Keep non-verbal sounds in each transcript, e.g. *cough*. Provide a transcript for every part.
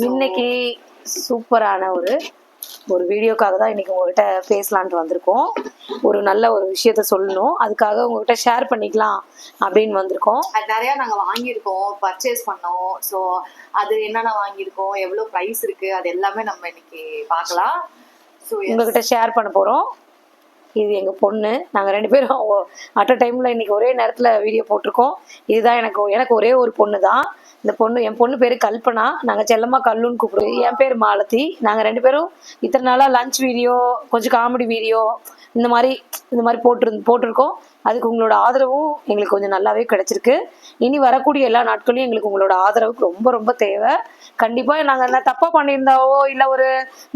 இன்னைக்கு சூப்பரான ஒரு ஒரு வீடியோக்காக தான் இன்னைக்கு உங்ககிட்ட பேசலான்ட்டு வந்திருக்கோம். ஒரு நல்ல ஒரு விஷயத்த சொல்லணும். அதுக்காக உங்ககிட்ட ஷேர் பண்ணிக்கலாம் அப்படின்னு வந்திருக்கோம். அது நிறைய நாங்க வாங்கியிருக்கோம் பர்ச்சேஸ் பண்ணோம். சோ அது என்னென்ன வாங்கியிருக்கோம் எவ்வளவு பிரைஸ் இருக்கு அது எல்லாமே நம்ம இன்னைக்கு பார்க்கலாம். ஸோ உங்ககிட்ட ஷேர் பண்ண போறோம். இது எங்க பொண்ணு. நாங்க ரெண்டு பேரும் அட் அ டைம்ல இன்னைக்கு ஒரே நேரத்துல வீடியோ போட்டிருக்கோம். இதுதான் எனக்கு எனக்கு ஒரே ஒரு பொண்ணு தான் இந்த பொண்ணு என் பொண்ணு பேரு கல்பனா. நாங்க செல்லம்மா கல்லுன்னு கூப்பிடுவோம் என் பேர் மாலதி. நாங்க ரெண்டு பேரும் இத்தனை நாளா லஞ்ச் வீடியோ கொஞ்சம் காமெடி வீடியோ இந்த மாதிரி இந்த மாதிரி போட்டு போட்டிருக்கோம். அதுக்கு உங்களோட ஆதரவும் எங்களுக்கு கொஞ்சம் நல்லாவே கிடைச்சிருக்கு. இனி வரக்கூடிய எல்லா நாட்களையும் எங்களுக்கு உங்களோட ஆதரவுக்கு ரொம்ப ரொம்ப தேவை. கண்டிப்பா நாங்க என்ன தப்பா பண்ணியிருந்தாவோ இல்ல ஒரு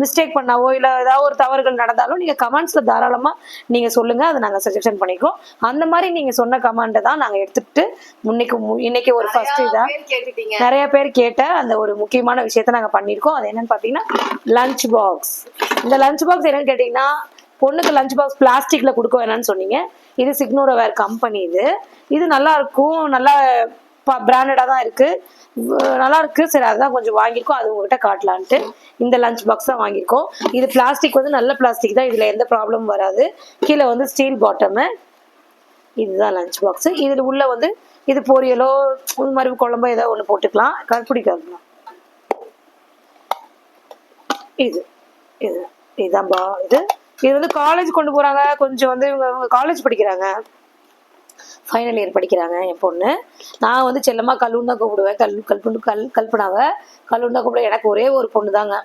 மிஸ்டேக் பண்ணாவோ இல்ல ஏதாவது ஒரு தவறுகள் நடந்தாலும் நீங்க கமெண்ட்ஸ்ல தாராளமா நீங்க சொல்லுங்க. அதை நாங்க சஜஷன் பண்ணிக்கிறோம். அந்த மாதிரி நீங்க சொன்ன கமெண்ட்டை தான் நாங்க எடுத்துட்டு முன்னைக்கு இன்னைக்கு ஒரு ஃபர்ஸ்ட் இதா பேர் கேட்டுட்டீங்க. நிறைய பேர் கேட்ட அந்த ஒரு முக்கியமான விஷயத்த நாங்க பண்ணியிருக்கோம். அது என்னன்னு பாத்தீங்கன்னா லஞ்ச் பாக்ஸ் இந்த லஞ்ச் பாக்ஸ் என்னன்னு கேட்டீங்கன்னா பொண்ணுக்கு லஞ்ச் பாக்ஸ் பிளாஸ்டிக்ல கொடுக்க வேணாம்னு சொன்னீங்க. இது சிக்னோரோ வேர் கம்பெனி இது. இது நல்லா இருக்கும். நல்லா பிராண்டடாக தான் இருக்கு. நல்லா இருக்கு. சரி அதுதான் கொஞ்சம் வாங்கியிருக்கோம். அது உங்ககிட்ட காட்டலான்ட்டு இந்த லஞ்ச் பாக்ஸ் தான் வாங்கியிருக்கோம். இது பிளாஸ்டிக் வந்து நல்ல பிளாஸ்டிக் தான். இதுல எந்த ப்ராப்ளமும் வராது. கீழே வந்து ஸ்டீல் பாட்டமு இதுதான் லஞ்ச் பாக்ஸ் இதுல உள்ள வந்து இது பொரியலோ இந்த மாதிரி குழம்போ ஏதோ ஒன்று போட்டுக்கலாம். கருப்பிடி கருக்கலாம் இது. இது. இதுதான் பா இது. இது வந்து காலேஜ் கொண்டு போகிறாங்க கொஞ்சம் வந்து இவங்க இவங்க காலேஜ் படிக்கிறாங்க. ஃபைனல் இயர் படிக்கிறாங்க என் பொண்ணு. நான் வந்து செல்லம்மா கல்லூன்னு தான் கூப்பிடுவேன். கல் கல்புண்டு கல் கல்பனாவை. கல்லூன்னு தான் கூப்பிடுவேன். எனக்கு ஒரே ஒரு பொண்ணு தாங்க.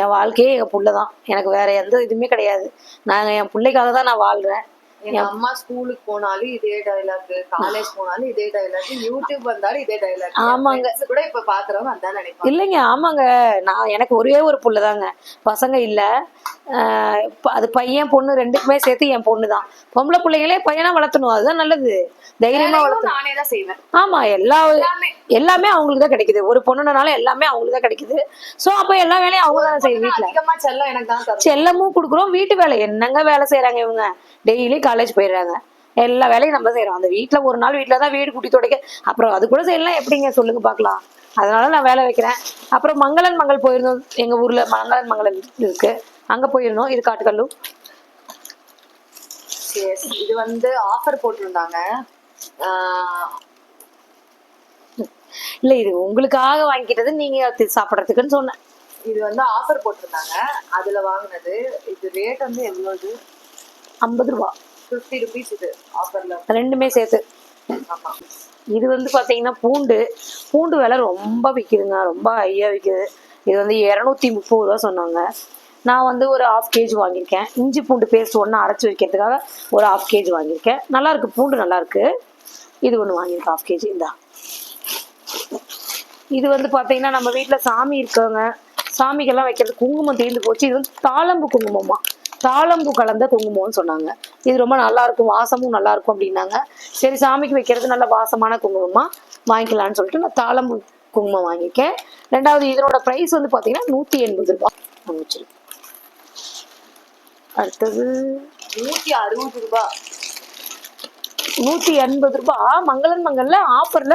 என் வாழ்க்கையே எங்கள் புள்ள தான். எனக்கு வேறு எந்த இதுவுமே கிடையாது. நாங்கள் என் பிள்ளைக்காக தான் நான் வாழ்கிறேன் எங்க அம்மா ஸ்கூலுக்கு போனாலும் இதே டைலாக் காலேஜ் போனாலும் இதே டைலாக் யூடியூப் வந்தாலும் இதே டைலாக் ஆமாங்க. கூட இப்ப பாக்குறவங்க அதான் நினைப்பாங்க. இல்லைங்க ஆமாங்க. நான் எனக்கு ஒரே ஒரு புள்ள தாங்க பசங்க இல்லை. அது பையன் பொண்ணு ரெண்டுக்குமே சேர்த்து என் பொண்ணு தான் பொம்பளை பிள்ளைங்களே பையனா வளர்த்தணும். அதுதான் நல்லது. தைரியமா வளர்த்தணும். நானே தான் செய்வேன். ஆமா எல்லா எல்லாமே அவங்களுக்கு தான் கிடைக்குது. ஒரு பொண்ணுனால எல்லாமே அவங்களுக்கு தான் கிடைக்குது. சோ அப்ப எல்லா வேலையும் அவங்க தான் செய்யும் வீட்டுல அதிகமா செல்லம் எனக்கு தான் தரும். செல்லமும் கொடுக்குறோம். வீட்டு வேலை. என்னங்க வேலை செய்யறாங்க இவங்க? டெய்லி காலேஜ் போயிடுறாங்க. எல்லா வேலையும் நம்ம செய்யறோம். அந்த வீட்ல ஒரு நாள் வீட்ல தான் வீடு குட்டி துடைக்க. அப்புறம் அது கூட செய்யலாம். எப்படிங்க? சொல்லுங்க பார்க்கலாம். அதனால நான் வேலை வைக்கிறேன். அப்புறம் மங்களன் மங்கள் போயிருந்தோம். எங்க ஊர்ல மங்களன் மங்களன் இருக்கு. அங்க போயிருந்தோம். இது காட்டுக்கல்லு. இது வந்து ஆஃபர் போட்டிருந்தாங்க. இல்ல இது உங்களுக்காக வாங்கிக்கிட்டது நீங்க அது சாப்பிடறதுக்குன்னு சொன்னேன். இது வந்து ஆஃபர் போட்டிருந்தாங்க. அதுல வாங்குனது இது ரேட் வந்து எவ்வளவு ஐம்பது ரூபா. ஃபிஃப்டி ருபீஸ் இது ஆஃபர்ல ரெண்டுமே சேர்த்து. ஆமா. இது வந்து பாத்தீங்கன்னா பூண்டு. பூண்டு விலை ரொம்ப விற்கிதுங்க ரொம்ப ஹையா விற்கிது இது வந்து இரநூத்தி முப்பது ரூபா சொன்னாங்க. நான் வந்து ஒரு ஹாஃப் கேஜி வாங்கியிருக்கேன். இஞ்சி பூண்டு பேஸ்ட் ஒன்று அரைச்சி வைக்கிறதுக்காக ஒரு ஹாஃப் கேஜி வாங்கியிருக்கேன். நல்லா இருக்கு. பூண்டு நல்லா இருக்கு. இது ஒன்று வாங்கியிருக்கேன் ஹாஃப் கேஜி இந்தா. இது வந்து பாத்தீங்கன்னா நம்ம வீட்ல சாமி இருக்கவங்க சாமிக்கெல்லாம் வைக்கிறது குங்குமம் தீர்ந்து போச்சு. இது வந்து தாளம்பு குங்குமமா? தாளம்பு கலந்த குங்குமம்னு சொன்னாங்க. இது ரொம்ப நல்லா இருக்கும் வாசமும் நல்லா இருக்கும் அப்படின்னாங்க. சரி சாமிக்கு வைக்கிறது நல்ல வாசமான குங்குமமா? வாங்கிக்கலாம்னு சொல்லிட்டு நான் தாளம்பு குங்குமம் வாங்கியிருக்கேன். ரெண்டாவது இதனோட ப்ரைஸ் வந்து பாத்தீங்கன்னா நூத்தி எண்பது ரூபாய் வச்சிருக்கேன் அடுத்தது நூத்தி அறுபது ரூபாய் நூத்தி எண்பது ரூபாய் மங்களன் மங்கல்ல ஆஃபர்ல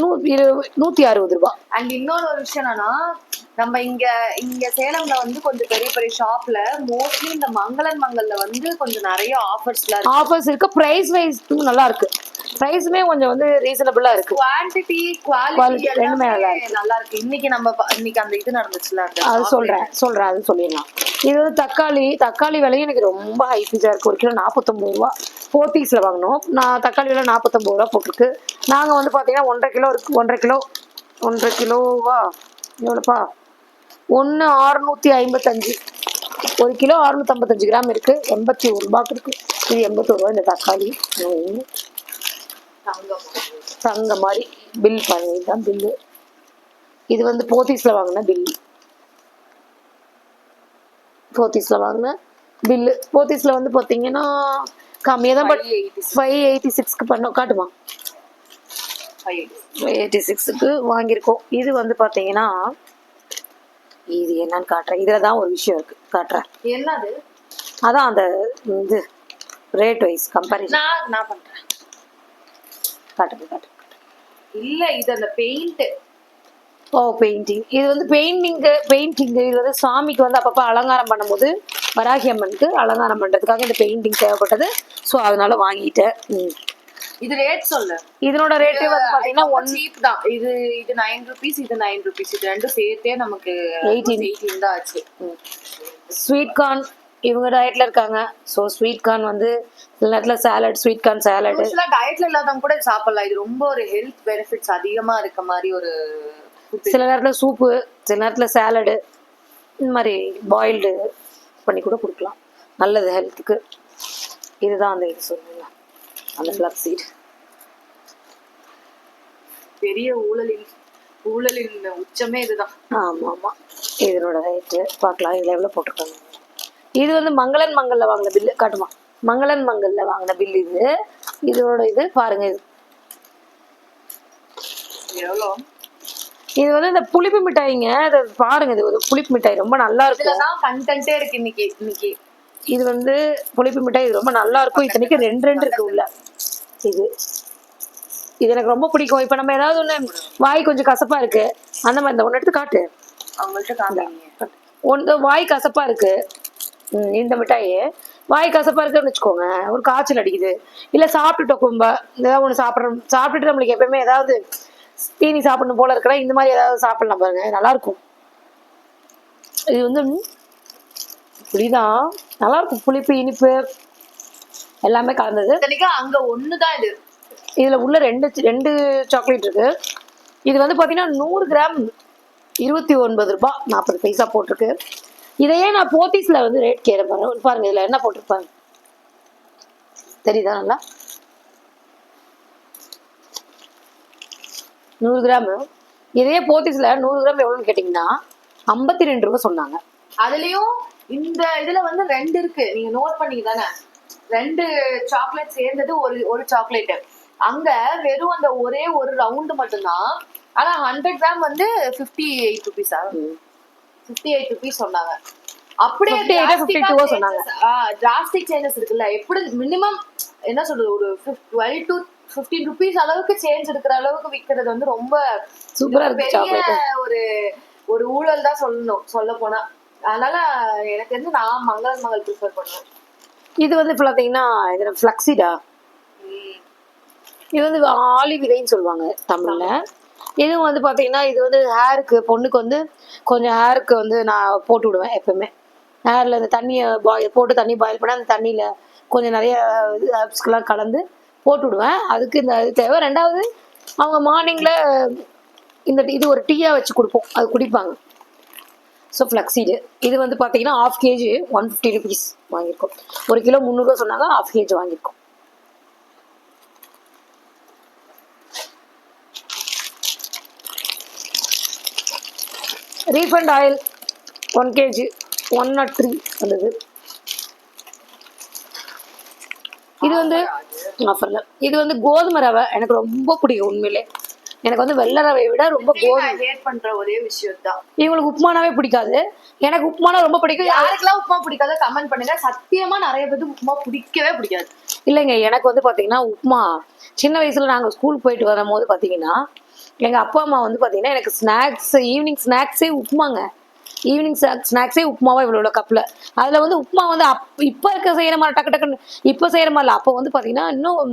நூ இரு நூத்தி அறுபது ரூபாய் அண்ட் இன்னொரு ஒரு விஷயம் என்னன்னா நம்ம இங்க இங்க சேலம்ல வந்து கொஞ்சம் பெரிய பெரிய ஷாப்ல மோஸ்ட்லி இந்த மங்களன் மங்கல்ல வந்து கொஞ்சம் நிறைய இருக்கு. ஆஃபர்ஸ் இருக்கு. பிரைஸ் வைஸ் நல்லா இருக்கு. பிரைஸுமே கொஞ்சம் வந்து ரீசனபிளா இருக்கு. குவான்டிட்டி குவாலிட்டி ரெண்டுமே நல்லா எல்லாமே நல்லா இருக்கு. இன்னைக்கு நம்ம இன்னைக்கு அந்த இது நடந்துச்சுல அது சொல்றேன் சொல்றேன் அது சொல்லிடலாம். இது வந்து தக்காளி தக்காளி விலையும் எனக்கு ரொம்ப ஹை பீஸா இருக்கு. ஒரு கிலோ நாற்பத்தொம்பது ரூபா. போத்தீஸ்ல வாங்கினோம் நான் தக்காளி விலை நாற்பத்தொம்பது ரூபா போட்டிருக்கு. நாங்க வந்து பாத்தீங்கன்னா ஒன்றரை கிலோ இருக்கு. ஒன்றரை கிலோ ஒன்றரை கிலோவா? எவ்வளோப்பா? ஒன்று அறுநூத்தி ஐம்பத்தஞ்சு. ஒரு கிலோ அறுநூத்தி ஐம்பத்தஞ்சு கிராம் இருக்கு. எண்பத்தி ஒரு ரூபாய்க்கு இருக்கு. இது எண்பத்தோரு ரூபா இந்த தக்காளி. தங்க மாதிரி. பில் பாருங்க இதுதான் பில்லு இது வந்து போத்தீஸ்ல வாங்கின பில் போத்தீஸ்ல வாங்கின பில்லு போத்தீஸ்ல வந்து பார்த்தீங்கன்னா கம்மியாக தான் பட் 586. ஃபைவ் எயிட்டி சிக்ஸ்க்கு பண்ணோம். காட்டுமா? எயிட்டி சிக்ஸுக்கு வாங்கியிருக்கோம். இது வந்து பார்த்தீங்கன்னா இது என்னன்னு காட்டுறேன். இதில் தான் ஒரு விஷயம் இருக்கு. காட்டுறேன். என்னது? அதான் அந்த இது ரேட் வைஸ் கம்பேரிசன் நான் நான் பண்றேன். காட்டுங்க காட்டுங்க. இல்ல இது அந்த பெயிண்ட் ஓ பெயிண்டிங் இது வந்து பெயிண்டிங்கு பெயிண்டிங் இது வந்து சாமிக்கு வந்து அப்பப்போ அலங்காரம் பண்ணும்போது வராகி அம்மனுக்கு அலங்காரம் பண்ணுறதுக்காக இந்த பெயிண்டிங் தேவைப்பட்டது. ஸோ அதனால வாங்கிட்டேன். ம். இது ரேட் சொல்லு. இதனோட ரேட்டே வந்து பார்த்தீங்கன்னா ஒன் சீப் தான். இது இது நைன் ருபீஸ் இது நைன் ருபீஸ் இது ரெண்டும் சேர்த்தே நமக்கு 18. எயிட்டீன் தான் ஆச்சு. ஸ்வீட் கார்ன் இவங்க டயட்ல இருக்காங்க. ஸோ ஸ்வீட் கார்ன் வந்து சில நேரத்தில் சாலட் ஸ்வீட் கார்ன் சாலட் டயட்ல இல்லாதவங்க கூட சாப்பிடலாம். இது ரொம்ப ஒரு ஹெல்த் பெனிஃபிட்ஸ் அதிகமா இருக்க மாதிரி ஒரு. சில நேரத்தில் சூப்பு சில நேரத்தில் சாலடு இந்த மாதிரி பாயில்டு பண்ணி கூட கொடுக்கலாம். நல்லது ஹெல்த்துக்கு இதுதான் அந்த இது சொல்லுங்க. அந்த ஃப்ளக்ஸ் சீட் பெரிய ஊழலின் ஊழலின் உச்சமே இதுதான். ஆமாம். ஆமாம் இதனோட ரேட்டு பார்க்கலாம். இதில் எவ்வளோ போட்டிருக்காங்க? இது வந்து மங்களன் மங்கல்ல வாங்கின பில்லு காட்டுமா. மங்களன் மங்கல்ல வாங்கின பில் இது. இதோட இது பாருங்க இது. எவ்வளோ? இது வந்து இந்த புளிப்பு மிட்டாய்ங்க. அதை பாருங்க இது. ஒரு புளிப்பு மிட்டாய். ரொம்ப நல்லா இருக்கும். இதுலதான் கண்டென்ட்டே இருக்கு இன்னைக்கு. இன்னைக்கு இது வந்து புளிப்பு மிட்டாய் இது ரொம்ப நல்லா இருக்கும் இத்தனைக்கு ரெண்டு ரெண்டு இருக்கு உள்ள. இது. இது எனக்கு ரொம்ப பிடிக்கும். இப்போ நம்ம ஏதாவது ஒன்று வாய் கொஞ்சம் கசப்பா இருக்கு. அந்த மாதிரி இந்த ஒன்று எடுத்து காட்டு. அவங்கள்ட்ட ஒன்று வாய் கசப்பா இருக்கு. இந்த மிட்டாய். வாய் கசப்பா இருக்குன்னு வச்சுக்கோங்க. ஒரு காய்ச்சல் அடிக்குது. இல்லை சாப்பிட்டுட்டோம் கும்ப. ஏதாவது ஒன்று சாப்பிட்றோம் சாப்பிட்டுட்டு நம்மளுக்கு எப்பயுமே ஏதாவது தீனி சாப்பிடணும் போல இருக்கிற இந்த மாதிரி ஏதாவது சாப்பிடலாம் பாருங்க. நல்லா இருக்கும். இது வந்து புளிதான் நல்லா இருக்கும் புளிப்பு இனிப்பு. எல்லாமே கலந்தது. இத்தனைக்கும் அங்க ஒண்ணுதான் இது. இதுல உள்ள ரெண்டு ரெண்டு சாக்லேட் இருக்கு. இது வந்து பாத்தீங்கன்னா நூறு கிராம் இருபத்தி ஒன்பது ரூபாய் நாற்பது பைசா போட்டிருக்கு. இதையே நான் போத்தீஸ்ல வந்து ரேட் கேட்க பாருங்க. பாருங்க இதுல என்ன போட்டிருப்பாங்க தெரியுதா நல்லா? நூறு கிராம். இதே போத்தீஸ்ல நூறு கிராம் எவ்வளோன்னு கேட்டிங்கன்னா ஐம்பத்தி ரெண்டு ரூபா சொன்னாங்க. அதுலயும் இந்த இதுல வந்து ரெண்டு இருக்கு. நீங்க நோட் பண்ணீங்க தானே? ரெண்டு சாக்லேட் சேர்ந்தது ஒரு ஒரு சாக்லேட் அங்க வெறும் அந்த ஒரே ஒரு ரவுண்டு மட்டும்தான். ஆனா ஹண்ட்ரட் கிராம் வந்து ஃபிஃப்டி எயிட் ருபீஸா ஃபிஃப்டி எயிட் ருபீஸ் சொன்னாங்க. அப்படியே 58 52 ஓ சொன்னாங்க. டிராஸ்டிக் சேஞ்சஸ் இருக்குல்ல. எப்படி மினிமம் என்ன சொல்றது ஒரு டுவெல் டு ஃபிஃப்டீன் ருபீஸ் அளவுக்கு சேஞ்ச் இருக்கிற அளவுக்கு விக்கிறது வந்து ரொம்ப சூப்பரா பெரிய ஒரு ஒரு ஊழல் தான் சொல்லணும் சொல்ல போனா. அதனால எனக்கு தெரிஞ்சு நான் மங்களன் மங்கள் ப்ரிஃபர் பண்ணுவேன். இது வந்து பார்த்தீங்கன்னா இது ஃப்ளக்ஸிடா இது வந்து ஆலி விதைன்னு சொல்லுவாங்க தமிழ்ல. இதுவும் வந்து பாத்தீங்கன்னா இது வந்து ஹேருக்கு பொண்ணுக்கு வந்து கொஞ்சம் ஹேருக்கு வந்து நான் போட்டு விடுவேன் எப்பவுமே. ஹேர்ல இந்த தண்ணியை பாயில் போட்டு தண்ணி பாயில் பண்ணி அந்த தண்ணியில கொஞ்சம் நிறைய ஹெர்ப்ஸ்க்கெல்லாம் கலந்து போட்டு விடுவேன். அதுக்கு இந்த இது தேவை. ரெண்டாவது அவங்க மார்னிங்ல இந்த இது ஒரு டீயா வச்சு கொடுப்போம். அது குடிப்பாங்க. ஸோ ஃப்ளக்ஸீடு இது. வந்து பார்த்தீங்கன்னா half kg one fifty rupees வாங்கியிருக்கோம். ஒரு கிலோ முந்நூறுரூவா சொன்னாங்க ஆஃப் கேஜி வாங்கியிருக்கோம். Refined oil one kg one naught three வந்தது. இது வந்து ஆஃபரில் இது வந்து கோதுமை ரவை எனக்கு ரொம்ப பிடிக்கும் உண்மையிலே. எனக்கு வந்து வெள்ளை ரவையை விட ரொம்ப பண்ற ஒரே விஷயம் தான் இவங்களுக்கு உப்புமானாவே பிடிக்காது. எனக்கு உப்புமானா ரொம்ப பிடிக்கும். யாருக்கெல்லாம் உப்புமா பிடிக்காத கமெண்ட் பண்ணுங்க. சத்தியமா நிறைய பேருக்கு உப்புமா பிடிக்கவே பிடிக்காது. இல்லைங்க எனக்கு வந்து பாத்தீங்கன்னா உப்புமா சின்ன வயசுல நாங்க ஸ்கூல் போயிட்டு வரும்போது பாத்தீங்கன்னா எங்க அப்பா அம்மா வந்து பாத்தீங்கன்னா எனக்கு ஸ்நாக்ஸ் ஈவினிங் ஸ்நாக்ஸே உப்புமாங்க. ஈவினிங் ஸ்நாக்ஸே உப்புமாவா இவ்வளோ கப்ல அதுல வந்து உப்புமா வந்து அப் இப்ப இருக்க செய்யற மாதிரி டக்கு டக்குன்னு இப்ப செய்யற மாதிரி இல்ல அப்போ வந்து பாத்தீங்கன்னா இன்னும்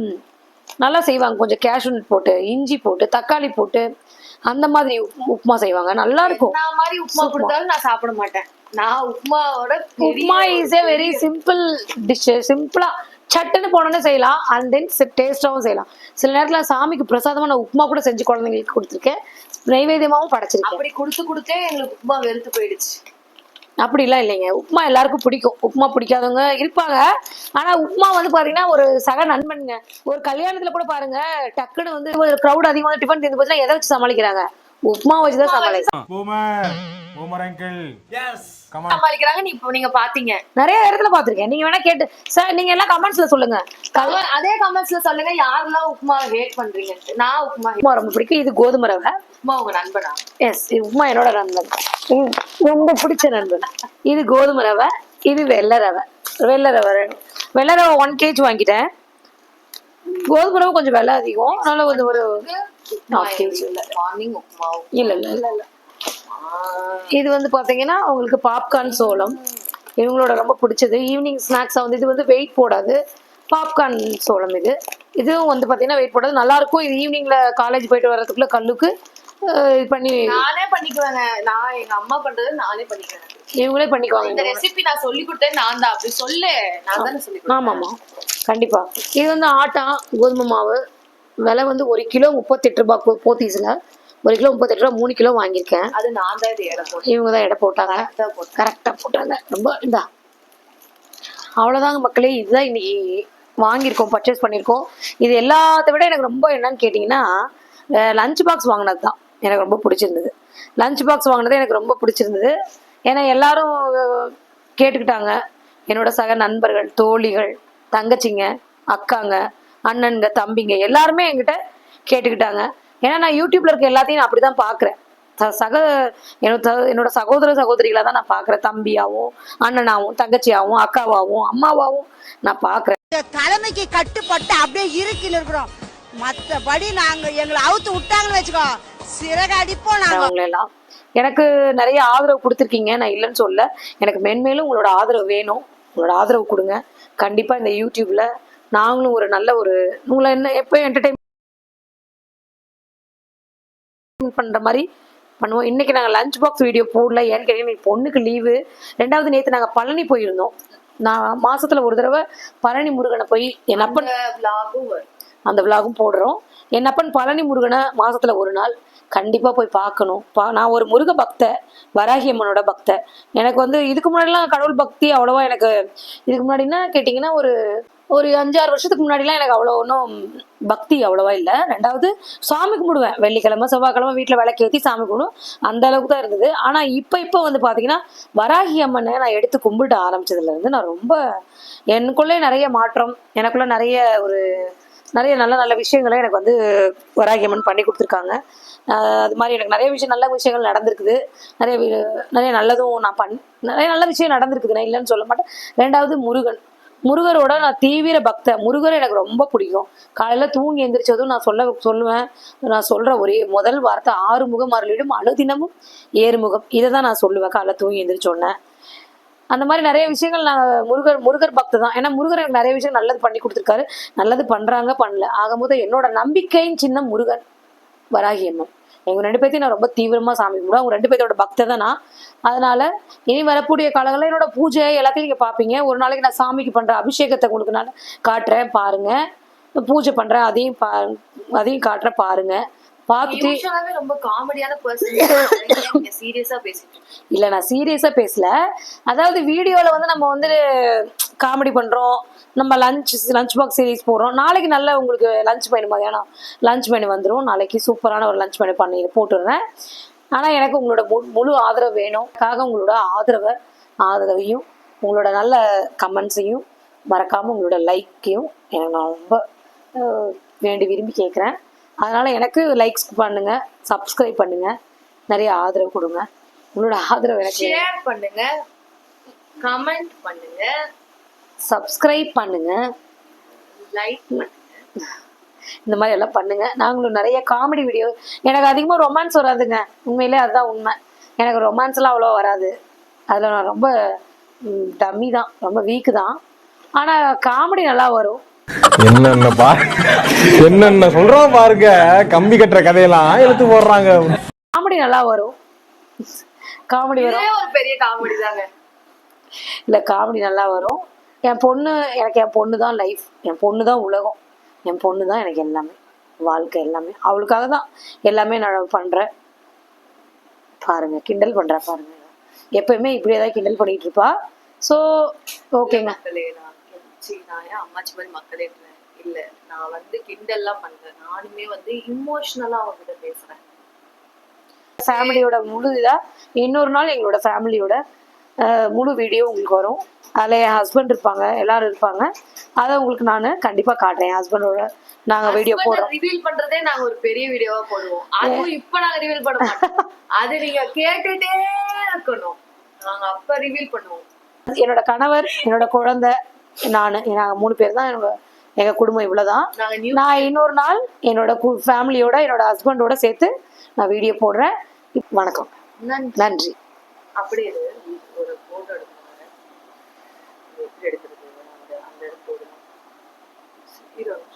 நல்லா செய்வாங்க. கொஞ்சம் கேஷ்யூ நட் போட்டு இஞ்சி போட்டு தக்காளி போட்டு அந்த மாதிரி உப்- உப்புமா செய்வாங்க. நல்லா இருக்கும். நான் மாதிரி உப்புமா கொடுத்தாலும் நான் சாப்பிட மாட்டேன். நான் உப்புமாவோட upma is a very simple dish சிம்பிளா சட்டுன்னு போனோன்னே செய்யலாம். அண்ட் தென் டேஸ்டாவும் செய்யலாம். சில நேரத்துல சாமிக்கு பிரசாதமா நான் உப்புமா கூட செஞ்சு குழந்தைங்களுக்கு கொடுத்துருக்கேன். நைவேத்தியமாவும் படைச்சிருக்கேன். அப்படி கொடுத்து கொடுத்தே எங்களுக்கு உப்புமா வெறுத்து போயிடுச்சு. அப்படிலாம் இல்லைங்க. உப்புமா எல்லாருக்கும் பிடிக்கும். உப்புமா பிடிக்காதவங்க இருப்பாங்க. ஆனா உப்புமா வந்து பாத்தீங்கன்னா ஒரு சக நண்பனுங்க. ஒரு கல்யாணத்துல கூட பாருங்க டக்குன்னு வந்து ஒரு க்ரௌட் அதிகமாக டிஃபன் தீர்ந்து போச்சுன்னா எதை வச்சு சமாளிக்கிறாங்க? உப்புமா வச்சுதான் சமாளிக்கிறாங்க சமாளிக்கிறாங்க நீ இப்போ நீங்க பாத்தீங்க. நிறைய இடத்துல பாத்திருக்கேன். நீங்க வேணா கேட்டு. சார் நீங்க எல்லாம் கமெண்ட்ஸ்ல சொல்லுங்க. Comment- அதே கமெண்ட்ஸ்ல சொல்லுங்க யாரெல்லாம் உப்புமா ஹேட் பண்றீங்கன்ட்டு. நான் உப்புமா hate- உப்புமா ரொம்ப பிடிக்கும். இது கோதுமை ரவை. உப்புமா உங்க நண்பனா? எஸ் உப்புமா என்னோட நண்பன். ம், ரொம்ப பிடிச்ச நண்பன். இது கோதுமை ரவை இது வெள்ளை ரவை. வெள்ளை ரவை. வெள்ளை ரவை ஒன் கேஜி வாங்கிட்டேன். கோதுமை ரவை கொஞ்சம் விலை அதிகம். அதனால கொஞ்சம் ஒரு மார்னிங் உப்புமா இல்ல இல்ல இல்ல இல்ல. இது வந்து பாத்தீங்கன்னா உங்களுக்கு பாப்கார்ன் சோளம். இவங்களோட ரொம்ப பிடிச்சது. ஈவினிங் ஸ்நாக்ஸா வந்து இது வந்து வெயிட் போடாது. பாப்கார்ன் சோளம் இது. இதுவும் வந்து பாத்தீங்கன்னா வெயிட் போடாது. நல்லா இருக்கும் இது ஈவினிங்ல காலேஜ் போயிட்டு வர்றதுக்குள்ள கல்லுக்கு இது பண்ணி நானே பண்ணிக்குவேங்க. நான் எங்க அம்மா பண்றது நானே பண்ணிக்குவேன். இவங்களே பண்ணிக்குவாங்க. இந்த ரெசிபி நான் சொல்லி கொடுத்தேன். நான் தான். அப்படி சொல்லு. நான் தானே சொல்லி ஆமாம்மா. கண்டிப்பா. இது வந்து ஆட்டா கோதுமை மாவு. விலை வந்து ஒரு கிலோ முப்பத்தெட்டு ரூபாய் போ- போத்தீஸ்ல ஒரு கிலோ முப்பத்தெட்டு ரூபா மூணு கிலோ வாங்கியிருக்கேன். அது நான் தான் இடம் இவங்க தான் எடை போட்டாங்க. கரெக்டாக போட்டாங்க. ரொம்ப இந்தா. அவ்வளோதாங்க மக்களே இதுதான் இன்னைக்கு வாங்கியிருக்கோம் பர்ச்சேஸ் பண்ணியிருக்கோம். இது எல்லாத்த விட எனக்கு ரொம்ப என்னன்னு கேட்டிங்கன்னா லஞ்ச் பாக்ஸ் வாங்கினது தான். எனக்கு ரொம்ப பிடிச்சிருந்தது. லஞ்ச் பாக்ஸ் வாங்கினது எனக்கு ரொம்ப பிடிச்சிருந்தது. ஏன்னா எல்லாரும் கேட்டுக்கிட்டாங்க. என்னோட சக நண்பர்கள் தோழிகள் தங்கச்சிங்க அக்காங்க அண்ணனுங்க தம்பிங்க எல்லாருமே என்கிட்ட கேட்டுக்கிட்டாங்க. ஏன்னா நான் யூடியூப்ல இருக்க எல்லாத்தையும் நான் அப்படிதான் பார்க்குறேன் ச- சக என்னோட சகோதர சகோதரிகளை தான் நான் பார்க்குறேன் தம்பியாவும் அண்ணனாவும் தங்கச்சியாவும் அக்காவாவும் அம்மாவாவும் நான் பார்க்குறேன் இந்த தலைமைக்கு கட்டுப்பட்டு அப்படியே இருக்கில் இருக்கிறோம். மத்தபடி நாங்க எங்களை அவுத்து விட்டாங்கன்னு வச்சுக்கோ. சிறகு அடிப்போம் நாங்க. எல்லாம் எனக்கு நிறைய ஆதரவு கொடுத்துருக்கீங்க. நான் இல்லைன்னு சொல்ல எனக்கு மென்மேலும் உங்களோட ஆதரவு வேணும். உங்களோட ஆதரவு கொடுங்க. கண்டிப்பா இந்த யூடியூப்ல நாங்களும் ஒரு நல்ல ஒரு உங்களை என்ன எப்போ என்டர்டைன் பண்ற மாதிரி பண்ணுவோம். இன்னைக்கு நாங்கள் லஞ்ச் பாக்ஸ் வீடியோ போடல. ஏன்னு கேட்டீங்கன்னா என் பொண்ணுக்கு லீவு ரெண்டாவது நேற்று நாங்கள் பழனி போயிருந்தோம். நான் மாசத்துல ஒரு தடவை பழனி முருகனை போய் என் அப்பன் அந்த விலாகும் போடுறோம். என் அப்பன் பழனி முருகனை மாசத்துல ஒரு நாள் கண்டிப்பா போய் பார்க்கணும். பா நான் ஒரு முருக பக்த வராகி அம்மனோட பக்த. எனக்கு வந்து இதுக்கு முன்னாடிலாம் கடவுள் பக்தி அவ்வளவா எனக்கு இதுக்கு முன்னாடின்னா கேட்டிங்கன்னா ஒரு ஒரு அஞ்சாறு வருஷத்துக்கு முன்னாடிலாம் எனக்கு அவ்வளோ ஒன்றும் பக்தி அவ்வளோவா இல்லை. ரெண்டாவது சாமி கும்பிடுவேன். வெள்ளிக்கிழமை செவ்வாய்க்கிழமை வீட்டில் விளக்கேற்றி சாமி கும்பிடுவோம் அந்த அளவுக்கு தான் இருந்தது. ஆனால் இப்போ இப்போ வந்து பார்த்தீங்கன்னா வராகி அம்மனை நான் எடுத்து கும்பிட ஆரம்பிச்சதுலேருந்து நான் ரொம்ப எனக்குள்ளே நிறைய மாற்றம் எனக்குள்ளே நிறைய ஒரு நிறைய நல்ல நல்ல விஷயங்களை எனக்கு வந்து வராகி அம்மன் பண்ணி கொடுத்துருக்காங்க. அது மாதிரி எனக்கு நிறைய விஷயம் நல்ல விஷயங்கள் நடந்திருக்குது. நிறைய வி- நிறைய நல்லதும் நான் பண் நிறைய நல்ல விஷயம் நடந்திருக்குது. நான் இல்லைன்னு சொல்ல மாட்டேன். ரெண்டாவது முருகன். முருகரோட நான் தீவிர பக்த முருகர் எனக்கு ரொம்ப பிடிக்கும். காலையில் தூங்கி எந்திரிச்சதும் நான் சொல்ல சொல்லுவேன். நான் சொல்கிற ஒரே முதல் வார்த்தை ஆறு முகம் அருளிடும் அனுதினமும் ஏறுமுகம். இதை தான் நான் சொல்லுவேன் காலைல தூங்கி எந்திரிச்சோன்னே உடனே அந்த மாதிரி நிறைய விஷயங்கள் நான் முருகர் முருகர் பக்தி தான். ஏன்னா முருகர் எனக்கு நிறைய விஷயம் நல்லது பண்ணி கொடுத்துருக்காரு. நல்லது பண்ணுறாங்க பண்ணல. ஆகும்போது என்னோட நம்பிக்கையின் சின்னம் முருகன் வராகி அம்மன். எங்க ரெண்டு பேர்த்தையும் நான் ரொம்ப தீவிரமா சாமி கும்பிடுவேன். அவங்க ரெண்டு பேர்த்தோட பக்தை தான் நான். அதனால இனி வரக்கூடிய காலங்களில் என்னோட பூஜை எல்லாத்தையும் நீங்க பாப்பீங்க ஒரு நாளைக்கு நான் சாமிக்கு பண்ற அபிஷேகத்தை உங்களுக்கு நான் காட்டுறேன் பாருங்க. பூஜை பண்றேன் அதையும் பா அதையும் காட்டுறேன் பாருங்க. பார்த்துட்டு ரொம்ப காமெடியான பர்சன் சீரியஸா பேசிட்டு. இல்ல நான் சீரியஸா பேசல. அதாவது வீடியோல வந்து நம்ம வந்து காமெடி பண்றோம். நம்ம லஞ்ச் லஞ்ச் பாக்ஸ் சீரிஸ் போடுறோம். நாளைக்கு நல்ல உங்களுக்கு லஞ்ச் மெனு மதியானம் லஞ்ச் மெனு வந்துடும் நாளைக்கு சூப்பரான ஒரு லஞ்ச் மெனு பண்ணி போட்டுடுறேன். ஆனா எனக்கு உங்களோட மு- முழு ஆதரவு வேணும். அதுக்காக உங்களோட ஆதரவை ஆதரவையும் உங்களோட நல்ல கமெண்ட்ஸையும் மறக்காம உங்களோட லைக்கையும் எனக்கு நான் ரொம்ப வேண்டி விரும்பி கேட்குறேன். அதனால எனக்கு லைக்ஸ் பண்ணுங்க சப்ஸ்கிரைப் பண்ணுங்க. நிறைய ஆதரவு கொடுங்க. உங்களோட ஆதரவு எனக்கு ஷேர் பண்ணுங்க கமெண்ட் பண்ணுங்க. சப்ஸ்கிரைப் பண்ணுங்க. லைக் பண்ணுங்க. இந்த மாதிரி எல்லாம் பண்ணுங்க. நாங்களும் நிறைய காமெடி வீடியோ எனக்கு அதிகமாக ரொமான்ஸ் வராதுங்க. உண்மையிலே அதுதான் உண்மை. எனக்கு ரொமான்ஸ்லாம் அவ்வளோ வராது. அதில் நான் ரொம்ப டம்மி தான். ரொம்ப வீக்கு தான். ஆனால் காமெடி நல்லா வரும். என்னென்ன பா என்னென்ன சொல்றோம் பாருங்க. கம்பி கட்டுற கதையெல்லாம் எடுத்து போடுறாங்க. காமெடி நல்லா வரும். காமெடி வரும். ஒரு பெரிய காமெடி தாங்க. இல்லை காமெடி நல்லா வரும். என் பொண்ணு எனக்கு என் பொண்ணு தான் லைஃப் என் பொண்ணு தான் உலகம். என் பொண்ணு தான் எனக்கு எல்லாமே. வாழ்க்கை எல்லாமே. அவளுக்காக தான் எல்லாமே நான் பண்ணுறேன் பாருங்க கிண்டல் பண்ணுறேன் பாருங்க. எப்பயுமே இப்படியே தான் கிண்டல் பண்ணிட்டு இருப்பா. ஸோ ஓகேங்க அம்மாச்சி மாதிரி மக்களே இல்ல? நான் வந்து கிண்டல்லாம் பண்றேன். நானுமே வந்து இமோஷனலா அவங்ககிட்ட பேசுறேன். ஃபேமிலியோட முழு இதாக இன்னொரு நாள் எங்களோட ஃபேமிலியோட முழு வீடியோ உங்களுக்கு வரும். அதில் என் ஹஸ்பண்ட் இருப்பாங்க எல்லாரும் இருப்பாங்க. அதை உங்களுக்கு நான் கண்டிப்பாக காட்டுறேன். ஹஸ்பண்டோட நாங்கள் வீடியோ போடுறோம். ரிவீல் பண்றதே நாங்க ஒரு பெரிய வீடியோவா போடுவோம். அதுவும் இப்ப நாங்க ரிவீல் பண்ண மாட்டோம். *laughs* அது நீங்க கேட்டுட்டே இருக்கணும். நாங்க அப்ப ரிவீல் பண்ணுவோம். என்னோட கணவர் என்னோட குழந்தை நான் நாங்கள் மூணு பேர் தான். என்னோட எங்க குடும்பம் நியூ நான் இன்னொரு நாள் என்னோட ஃபேமிலியோட என்னோட ஹஸ்பண்டோட சேர்த்து நான் வீடியோ போடுறேன். வணக்கம். நன்றி. அப்படியே you know,